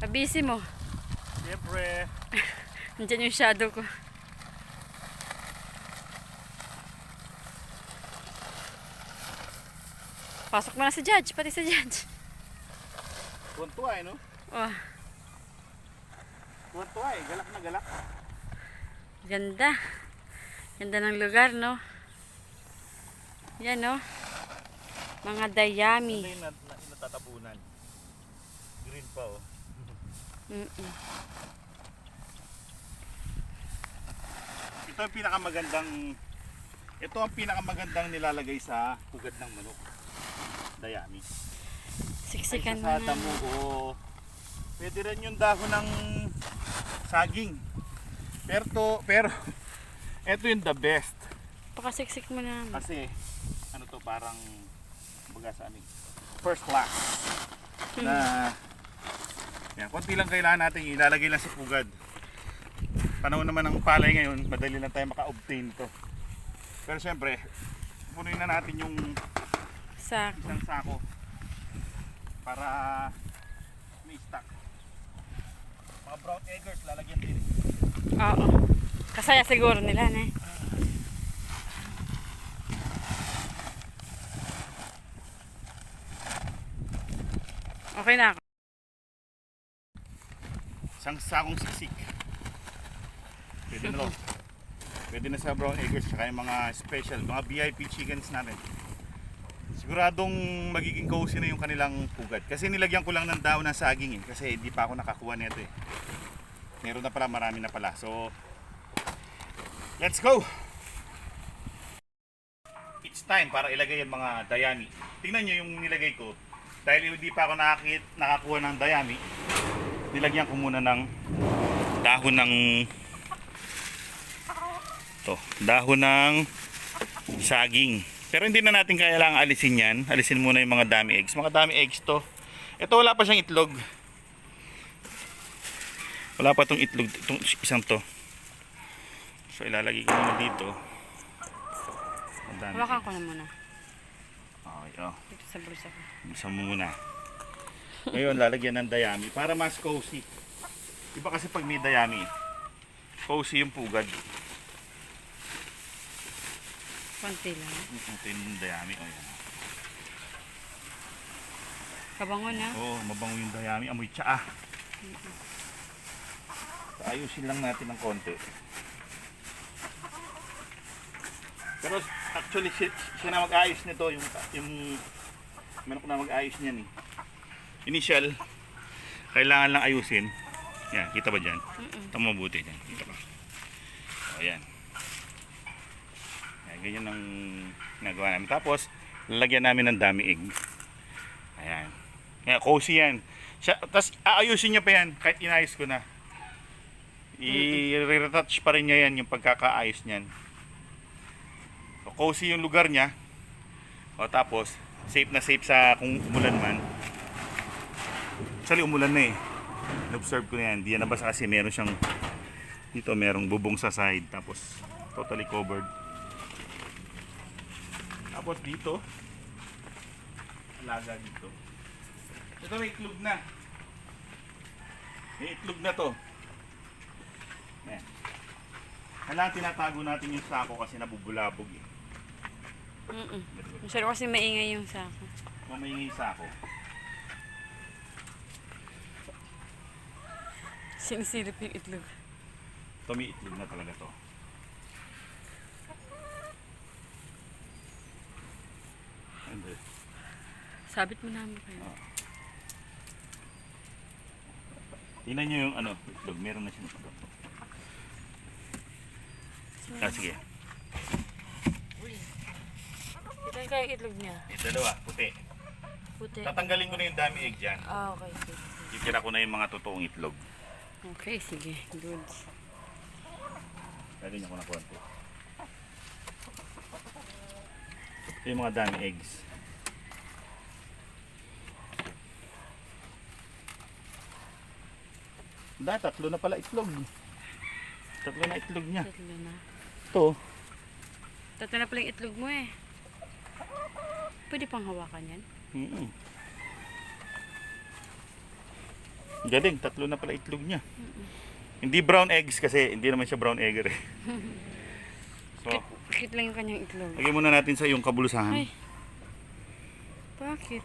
Kabisi mo. Siyempre, Nandiyan yung shadow ko. Pasok mo na sa judge, pati sa judge. tuwan-tuwa eh, no? Oh, Tuwan-tuwa eh, galak na galak. ganda. Ganda ng lugar, no? Yan, no? Mga Ano dayami. yung nat- na, natatabunan? Green pa oh. Mm-mm. Ito ang pinakamagandang ito ang pinakamagandang nilalagay sa pugad ng manok. Dayami. Siksikan mo Ay, sa na. damo o pwede rin yung dahon ng saging. Pero to, pero ito yung the best Pakasiksik mo na. kasi ano to parang baga sa amin first class na yan, konti lang kailangan natin ilalagay lang sa pugad. Panahon naman ng palay ngayon, madali lang tayo maka-obtain to. Pero syempre, punuin na natin yung Sa isang sako para may stock. Mga brown eggers lalagyan din. Oo. Kasaya siguro nila, ne? Okay na ako. Isang sakong siksik. Pwede na lang. Pwede na sa brown eggers tsaka yung mga special, mga VIP chickens natin. Siguradong magiging cozy na yung kanilang pugad. Kasi nilagyan ko lang ng daw ng saging eh. Kasi hindi pa ako nakakuha nito eh. Meron na pala, marami na pala. So, let's go! It's time para ilagay yung mga dayami. Tingnan nyo yung nilagay ko. Dahil hindi pa ako nakakit, nakakuha ng dayami, nilagyan ko muna ng dahon ng to, dahon ng saging. Pero hindi na natin kailangang alisin yan. Alisin muna yung mga dami eggs. Mga dami eggs to. Ito wala pa siyang itlog. Wala pa tong itlog, itong isang to. So ilalagay ko muna dito. Hawakan ko na muna. Okay, oh. Dito sa bulsa ko. Mo muna. Ngayon, lalagyan ng dayami para mas cozy. Iba kasi pag may dayami, cozy yung pugad. Konti lang. Ito yung dayami. Oh, yan. Kabango na. Oh, mabango yung dayami. Amoy tsaa. Ayusin lang natin ng konti. Pero actually, siya, siya na mag-ayos nito. Yung, yung manok na mag-ayos niyan eh. Initial, kailangan lang ayusin. Yan, kita ba dyan? Mm-mm. Ito mabuti dyan. Kita ba? O, yan. Yan, ganyan ang nagawa namin. Tapos, lalagyan namin ng dami egg. Ayan. Kaya cozy yan. Siya, tapos aayusin niya pa yan kahit inayos ko na. I-retouch pa rin niya yan yung pagkakaayos niyan. So, cozy yung lugar niya. O tapos, safe na safe sa kung umulan man. Actually, umulan na eh. Na-observe ko na yan. Di yan nabasa kasi meron siyang dito merong bubong sa side. Tapos, totally covered. Tapos dito, alaga dito. Ito may itlog na. May itlog na to. Ayan. Kailangan tinatago natin yung sako kasi nabubulabog eh. Mm-mm. Masyado kasi maingay yung sako. Mamaingay yung sako. Sinisilip yung itlog. Ito may itlog na talaga to. Uh, Sabit mo namin kayo. tingnan nyo yung ano, itlog. Meron na itlog. Ah, sige. Ito yung kaya itlog niya. Yung dalawa, puti. Puti. Tatanggalin ko na yung dami egg dyan. Ah, okay. Titira ko na yung mga totoong itlog. Okay, sige. Goods. Lagyan ko na konti. Ito yung mga dami eggs. Da, tatlo na pala itlog. Tatlo na itlog niya. Tatlo na. Ito. Tatlo na pala yung itlog mo eh. Pwede pang hawakan yan? Mm Galing, tatlo na pala itlog niya. Hindi brown eggs kasi, hindi naman siya brown egger eh. So, Bakit lang yung kanyang itlog? lagyan muna natin sa iyong kabulusahan. Ay. Bakit?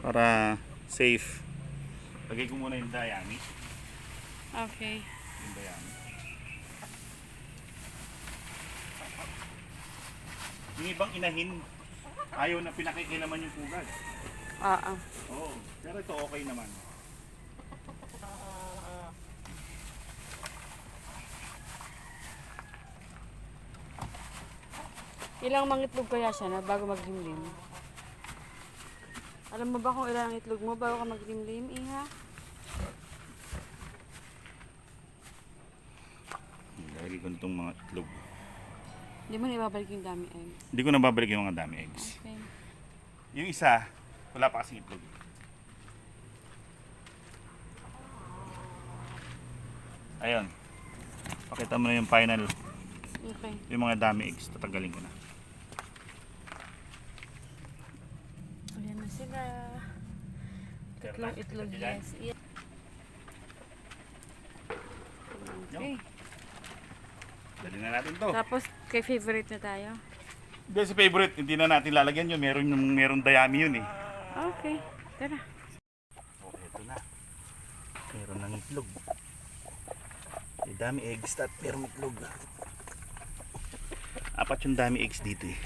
Para safe. Lagay ko muna yung dayami. Okay. Yung dayami. Yung ibang inahin, ayaw na pinakikilaman yung pugad. Ah, ah. Oo, pero ito okay naman. Ilang mangitlog kaya siya na bago maglimlim? Alam mo ba kung ilang itlog mo bago ka maglimlim, Iha? Lagay ko itong mga itlog. Hindi mo na ibabalik yung dami eggs. Hindi ko na babalik yung mga dami eggs. Okay. Yung isa, wala pa kasing itlog. Ayun. Pakita mo na yung final. Okay. Yung mga dami eggs, tatanggalin ko na. Ayan na sila. Tatlong itlog, yes. Okay. Dali na natin to. Tapos, kay favorite na tayo. Hindi si favorite, hindi na natin lalagyan yun. Meron yung meron dayami yun eh. Okay. Tara. Oh, eto na. Meron ng itlog. May dami eggs at meron itlog. Apat yung dami eggs dito eh.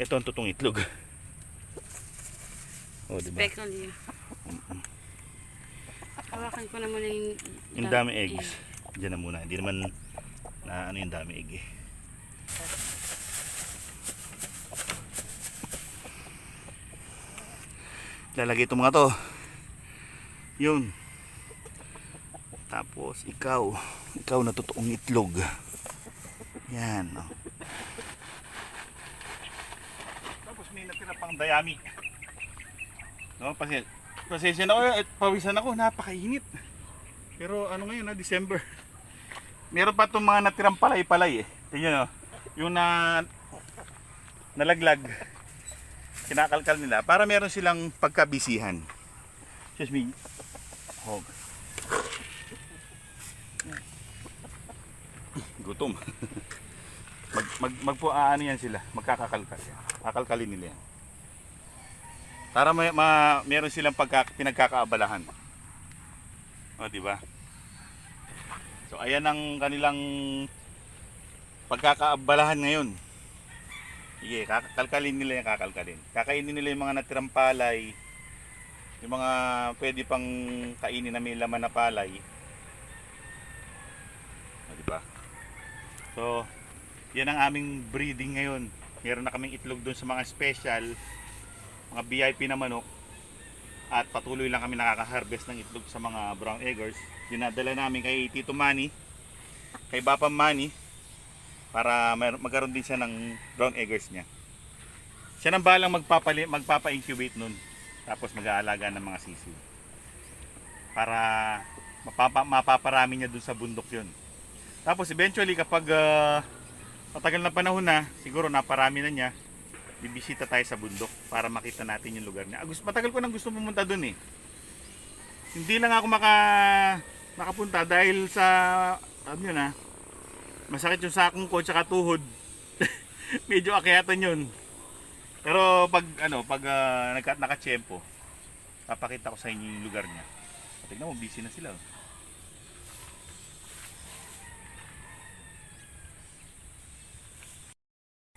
Ito ang tutong itlog. Oh, di ba? Speckle yun. Hawakan ko na muna yung... Yung dami eggs. Diyan na muna. Hindi naman na ano yung dami egg eh. Lalagay ito mga to. Yun. Tapos ikaw. Ikaw na totoong itlog. Yan. Oh. Tapos may natira pang dayami. No, pasensya. Pasensya na ako. eh, Pawisan ako. Napakainit. Pero ano ngayon na December. Meron pa itong mga natirang palay-palay eh. Tingnan nyo. Yung na nalaglag. Kinakalkal nila para meron silang pagkabisihan. Excuse me. Hog. Gutom. mag mag magpo aano yan sila. Magkakakalkal yan. Kakalkalin nila yan. Para may, ma, meron silang pagka, pinagkakaabalahan. O, di ba? So, ayan ang kanilang pagkakaabalahan ngayon. Sige, kakalkalin nila yung kakalkalin. Kakainin nila yung mga natirang palay, yung mga pwede pang kainin na may laman na palay. O, di ba? So, yan ang aming breeding ngayon. Meron na kaming itlog doon sa mga special, mga VIP na manok. At patuloy lang kami nakaka-harvest ng itlog sa mga brown eggers. Dinadala namin kay Tito Manny, kay Bapa Manny, para magkaroon din siya ng brown eggers niya. Siya nang balang magpapali, magpapa-incubate nun. Tapos mag-aalaga ng mga sisiw. Para mapapa, mapaparami niya dun sa bundok yun. Tapos eventually kapag ah, matagal na panahon na, siguro naparami na niya, bibisita tayo sa bundok para makita natin yung lugar niya. Ah, gusto, matagal ko nang gusto pumunta dun eh. Hindi lang ako maka makapunta dahil sa alam ah, masakit yung sakong ko tsaka tuhod. Medyo akyatan yun. Pero pag ano, pag uh, naka, nakachempo, papakita ko sa inyo yung lugar niya. Tignan mo, busy na sila. oh.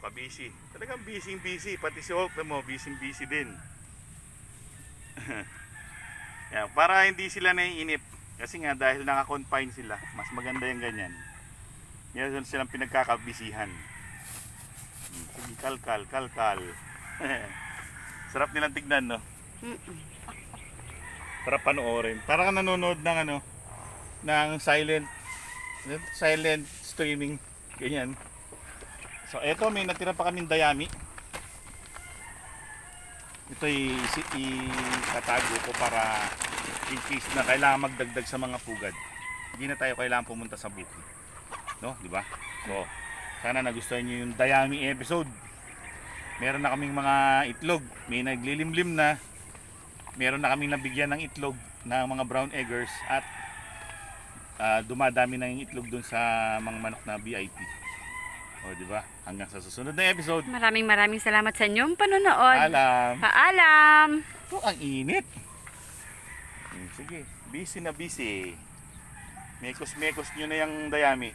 Pa-busy. Talagang busy busy. Pati si Hulk mo, busy busy din. yeah, para hindi sila naiinip. Kasi nga dahil naka-confine sila, mas maganda yung ganyan. Meron silang pinagkakabisihan. Hmm, Sige, kalkal, kalkal. Sarap nilang tignan, no? Para panoorin. Para ka nanonood ng ano, ng silent, silent streaming. Ganyan. So, eto, may natira pa kaming dayami. Ito itatago ko para in case na kailangan magdagdag sa mga pugad. Hindi na tayo kailangan pumunta sa bukid. No, di ba? So, sana nagustuhan niyo yung dayami episode. Meron na kaming mga itlog, may naglilimlim na. meron na kaming nabigyan ng itlog ng mga brown eggers at ah, dumadami na yung itlog dun sa mga manok na VIP. O, di ba? Hanggang sa susunod na episode. Maraming maraming salamat sa inyong panonood. Alam. Paalam! Oh, ang init. Hmm, Sige, busy na busy. Mekos-mekos nyo na yung dayami.